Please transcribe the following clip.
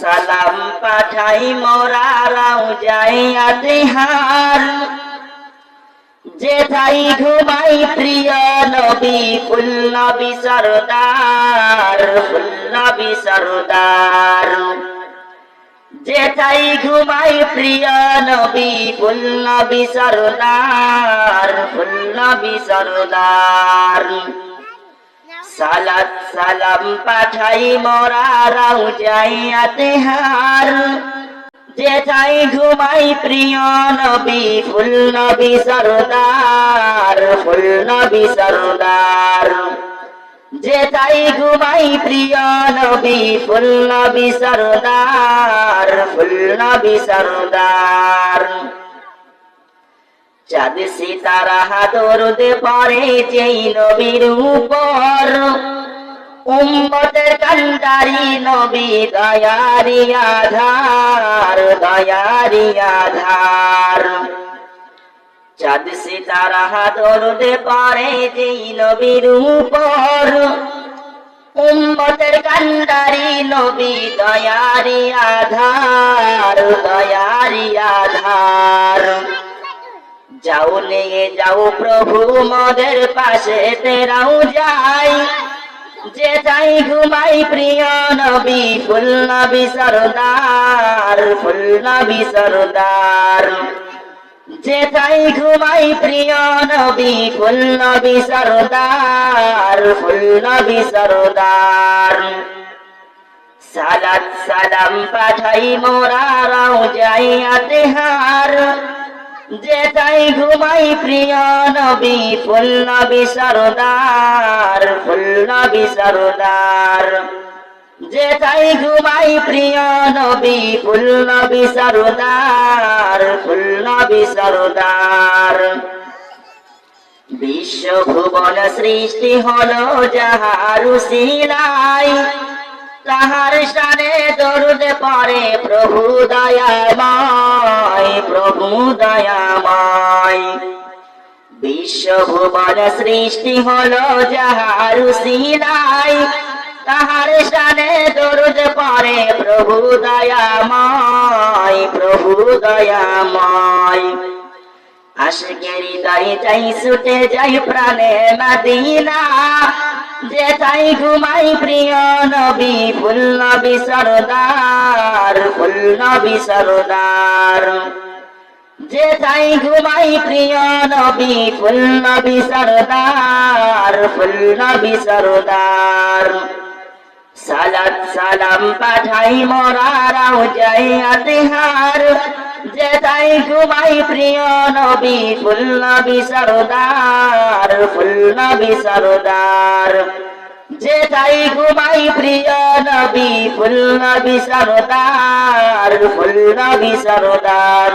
সালাম পাঠাই মোরা রাও যাই আতিহার যেথাই ঘুমাই প্রিয় নবী, ফুল নবী সরদার, ফুল নবী সরদার। যে যেথাই ঘুমাই প্রিয় নবী, ফুল নবী সরদার, ফুল নবী সরদার। সালাত সালাম পাঠাই মোরা রাও যাই আতেহার যেথাই ঘুমাই প্রিয় নবী, ফুল নবী সরদার, ফুল নবী সরদার। যেথাই ঘুমাই প্রিয় নবী, ফুল নবী সরদার, ফুল নবী সরদার। চাঁদ সিতারা দরুদ পরে, যেই নবীর উপর উম্মতের কান্দারি নবী দয়ারি আধার দয়ারি আধার। চাঁদ সিতারা দরুদ পরে যেই নবীর উপর। উম্মতের কান্দারি নবী দয়ারি আধার দয়ারি আধার। যাও নিয়ে যাও প্রভু মদের পাশে তেরাও যাই যে যাই ঘুমাই প্রিয় নবী ফুল নবী সরদার ফুল নবী সরদার। যে যাই ঘুমাই প্রিয় নবী ফুল নবী সরদার ফুল নবী সরদার। সালাত সালাম পাঠাই মোরা রাও যাই আতেহার। যেটাই ঘুমাই প্রিয় নবী ফুল নবী সরদার ফুল নবী সরদার। যেটাই ঘুমাই প্রিয় নবী ফুল নবী সরদার ফুল নবী সরদার। বিশ্ব ভুবন সৃষ্টি হলো যাহারু শিলাই তাহার সারে দরুদ পরে প্রভু দয়াময়। প্রভু দয়াময় বিশ্ব ভুবন সৃষ্টি হলো যাহার সিলাই তাহার সানে দরুদ পরে প্রভু দয়াময় প্রভু দয়াময় আশকের হৃদয় চাই ছুটে যাই প্রাণে মদিনা যে তাই ঘুমাই প্রিয় নবী ফুল সরদার ফুল সরদার। যে তাই ঘুমাই প্রিয় নবী, ফুল নবী সরদার, ফুল নবী সরদার। সালাত সালাম পাঠাই মোরা রাও যাই আতিহার। যে তাই ঘুমাই প্রিয় নবী, ফুল নবী সরদার, ফুল নবী সরদার। যে তাই ঘুমাই প্রিয় নবী, ফুল নবী সরদার, ফুল নবী সরদার।